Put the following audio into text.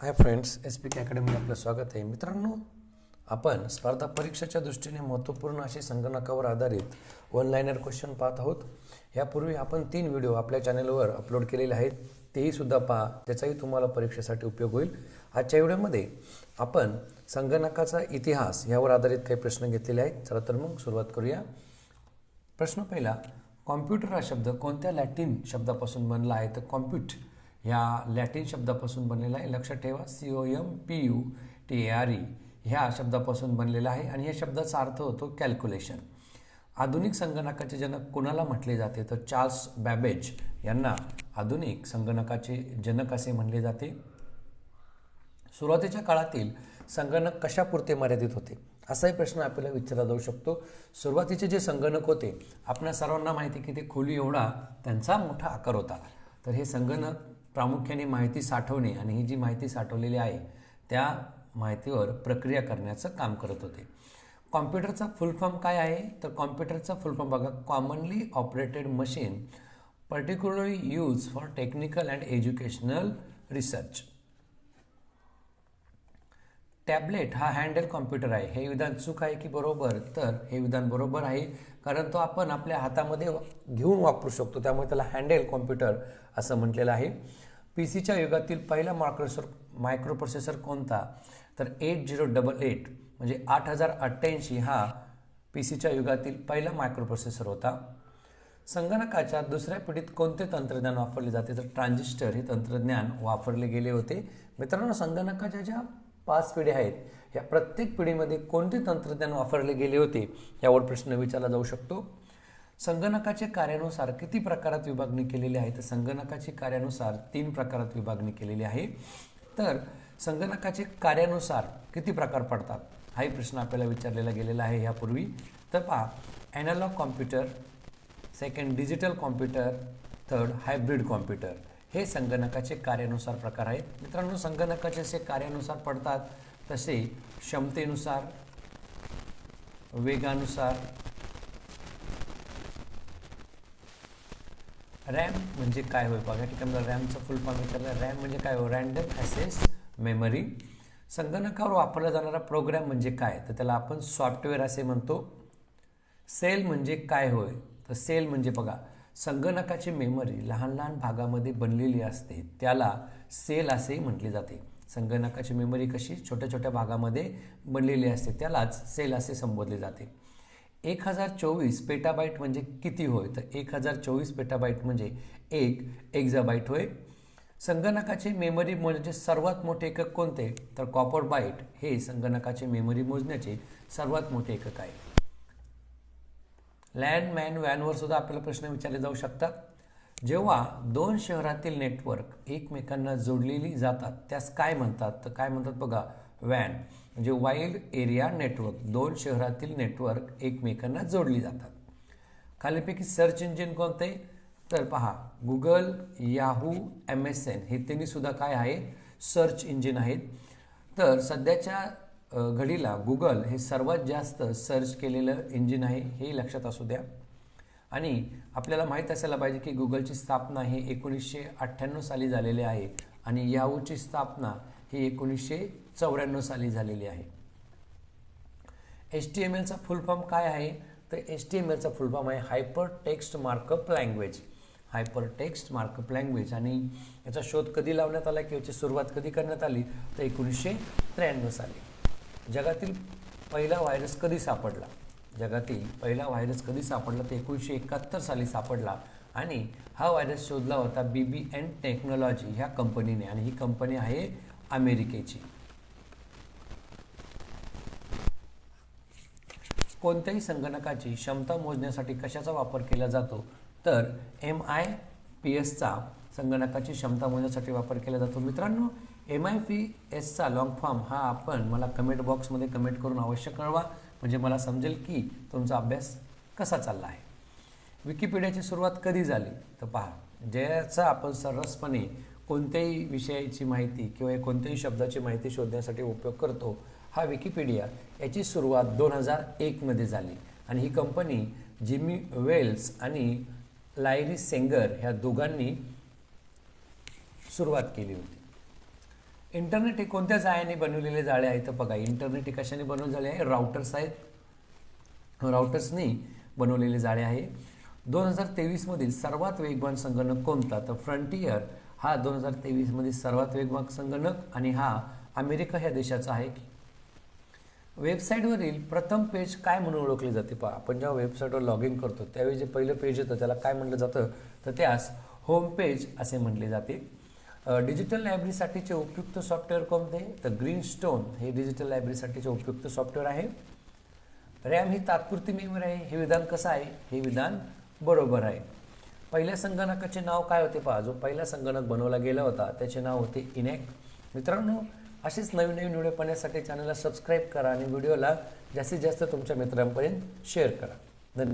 Hi friends S P K अकॅडमीला आपलं स्वागत आहे. मित्रांनो आपण स्पर्धा परीक्षेच्या दृष्टीने महत्त्वपूर्ण असे संगणकावर आधारित वन लाईनर क्वेश्चन पाहत आहोत. यापूर्वी आपण तीन व्हिडिओ आपल्या चॅनलवर अपलोड केलेले आहेत. तेही सुद्धा पहा. त्याचाही तुम्हाला परीक्षेसाठी उपयोग होईल. आजच्या व्हिडिओमध्ये आपण संगणकाचा इतिहास यावर आधारित काही प्रश्न घेतलेले आहेत. चला तर मग सुरुवात करूया. प्रश्न पहिला कॉम्प्युटर हा शब्द कोणत्या लॅटिन शब्दापासून बनला आहे? तर कॉम्प्युट ह्या लॅटिन शब्दापासून बनलेला आहे. लक्षात ठेवा. C O M P U T E R E ह्या शब्दापासून बनलेला आहे आणि या शब्दाचा अर्थ होतो कॅल्क्युलेशन आधुनिक संगणकाचे जनक कोणाला म्हटले जाते? तर चार्ल्स बॅबेज यांना आधुनिक संगणकाचे जनक असे म्हणले जाते. सुरुवातीच्या काळातील संगणक कशापुरते मर्यादित होते? असाही प्रश्न आपल्याला विचारला जाऊ शकतो. सुरुवातीचे जे संगणक होते आपल्या सर्वांना माहिती की ते खोली एवढा त्यांचा मोठा आकार होता. तर हे संगणक प्रामुख्याने माहिती साठवणे आणि ही जी माहिती साठवलेली आहे त्या माहितीवर प्रक्रिया करण्याचं काम करत होते. कॉम्प्युटरचा फुल फॉर्म काय आहे? तर कॉम्प्युटरचा फुल फॉर्म बघा. Commonly operated machine particularly use for technical and educational research tablet हा हँडल कॉम्प्युटर आहे. हे विधान चूक आहे की बरोबर? तर हे विधान बरोबर आहे. कारण तो आपण आपल्या हातामध्ये घेऊन वापरू शकतो. त्यामुळे त्याला हँडल कॉम्प्युटर असं म्हटलेलं आहे. पी सीच्या युगातील पहिला मायक्रोसर मायक्रो प्रोसेसर कोणता? तर एट झिरो डबल एट म्हणजे आठ हजार अठ्ठ्याऐंशी हा पी सीच्या युगातील पहिला मायक्रो प्रोसेसर होता. संगणकाच्या दुसऱ्या पिढीत कोणते तंत्रज्ञान वापरले जाते? तर ट्रान्झिस्टर हे तंत्रज्ञान वापरले गेले होते. मित्रांनो संगणकाच्या ज्या पाच पिढ्या आहेत. या प्रत्येक पिढीमध्ये कोणते तंत्रज्ञान वापरले गेले होते? यावर प्रश्न विचारला जाऊ शकतो. संगणकाचे कार्यानुसार किती प्रकारात विभागणी केलेली आहे? तर संगणकाची कार्यानुसार तीन प्रकारात विभागणी केलेली आहे. तर संगणकाचे कार्यानुसार किती प्रकार पडतात? हाही प्रश्न आपल्याला विचारलेला गेलेला आहे यापूर्वी. तर पहा analogue computer second digital computer third hybrid computer हे संगणकाचे कार्यानुसार प्रकार आहेत. मित्रांनो संगणकाचे असे कार्यानुसार पडतात तसे क्षमतेनुसार वेगानुसार रॅम म्हणजे काय होय? बघा ठिकाणी म्हणजे रॅमचं फुल फॉर्म विचारलं रॅम म्हणजे काय हो रँडम ॲसेस मेमरी. संगणकावर वापरला जाणारा प्रोग्राम म्हणजे काय? तर त्याला आपण सॉफ्टवेअर असे म्हणतो. सेल म्हणजे काय होय? तर सेल म्हणजे बघा संगणकाची मेमरी लहान लहान भागामध्ये बनलेली असते त्याला सेल असेही म्हटले जाते. संगणकाची मेमरी कशी छोट्या छोट्या भागामध्ये बनलेली असते त्यालाच सेल असे संबोधले जाते. एक हजार चोवीस पेटाबाईट म्हणजे किती होय? तर एक हजार चोवीस पेटाबाईट म्हणजे एक एक्झाबाईट होय. संगणकाची मेमरी मोजण्याचे सर्वात मोठे एकक कोणते? तर कॉपर बाईट हे संगणकाचे मेमरी मोजण्याचे सर्वात मोठे एकक आहे. लँडमॅन व्हॅनवर सुद्धा आपल्याला प्रश्न विचारले जाऊ शकतात. जेव्हा दोन शहरातील नेटवर्क एकमेकांना जोडलेली जातात त्यास काय म्हणतात? तर काय म्हणतात बघा वॅन म्हणजे वाईल्ड एरिया नेटवर्क दोन शहरातील नेटवर्क एकमेकांना जोडली जातात. खालीपैकी सर्च इंजिन कोणते? तर पहा Google Yahoo M S N हे त्यांनीसुद्धा काय आहे? सर्च इंजिन आहेत. तर सध्याच्या घडीला गुगल हे सर्वात जास्त सर्च केलेलं इंजिन आहे हे लक्षात असू द्या. आणि आपल्याला माहीत असायला पाहिजे की गुगलची स्थापना ही एकोणीसशे अठ्ठ्याण्णव साली झालेली आहे आणि याहूची स्थापना ही एकोणीसशे चौऱ्याण्णव साली झालेली आहे. एच टी एम एलचा फुल फॉर्म काय आहे? तर एच टी एम एलचा फुल फॉर्म आहे hyper text markup language hyper text markup language आणि याचा शोध कधी लावण्यात आला किंवा याची सुरुवात कधी करण्यात आली? तर एकोणीसशे त्र्याण्णव साली. जगातील पहिला व्हायरस कधी सापडला? जगातील पहिला व्हायरस कधी सापडला ते एकोणीसशे एकाहत्तर साली सापडला. आणि हा व्हायरस शोधला होता बी बी एन टेक्नॉलॉजी ह्या कंपनीने आणि ही कंपनी आहे अमेरिकेची. कोणत्याही संगणकाची क्षमता मोजण्यासाठी कशाचा वापर केला जातो? तर एम आय पी एसचा संगणकाची क्षमता मोजण्यासाठी वापर केला जातो. मित्रांनो एम आय पी एसचा लॉंग फॉर्म हा आपण मला कमेंट बॉक्समध्ये कमेंट करून अवश्य कळवा. म्हणजे मला समजेल की तुमचा अभ्यास कसा चालला आहे. विकिपीडियाची सुरुवात कधी झाली? तर पहा ज्याचा आपण सरसपणे कोणत्याही विषयाची माहिती किंवा कोणत्याही शब्दाची माहिती शोधण्यासाठी उपयोग करतो हा विकिपीडिया याची सुरुवात दोन हजार एकमध्ये झाली. आणि ही कंपनी जिमी वेल्स आणि लायरी सेंगर ह्या दोघांनी सुरुवात केली होती. इंटरनेट हे कोणत्या जाळ्याने बनवलेले जाळे आहेत तर बघा. इंटरनेट हे कशाने बनवले जाळे आहे? राउटर्स आहेत. राउटर्सनी बनवलेले जाळे आहे. दोन हजार तेवीसमधील सर्वात वेगवान संगणक कोणता? तर फ्रंटियर हा दोन हजार तेवीसमधील सर्वात वेगवान संगणक आणि हा अमेरिका ह्या देशाचा आहे. वेबसाईटवरील प्रथम पेज काय म्हणून ओळखले जाते पहा. आपण जेव्हा वेबसाईटवर लॉग इन करतो त्यावेळी जे पहिलं पेज येतं त्याला काय म्हटलं जातं? तर त्यास होम पेज असे म्हटले जाते. डिजिटल लायब्ररीसाठीचे उपयुक्त सॉफ्टवेअर कोणते? तर ग्रीन स्टोन हे डिजिटल लायब्ररीसाठीचे उपयुक्त सॉफ्टवेअर आहे. रॅम ही तात्पुरती मेमरी आहे. हे विधान कसं आहे? हे विधान बरोबर आहे. पहिल्या संगणकाचे नाव काय होते पहा? जो पहिला संगणक बनवला गेला होता त्याचे नाव होते इनॅक मित्रांनो असेच नवीन नवीन व्हिडिओ पाहण्यासाठी चॅनलला सबस्क्राईब करा आणि व्हिडिओला जास्तीत जास्त तुमच्या मित्रांपर्यंत शेअर करा.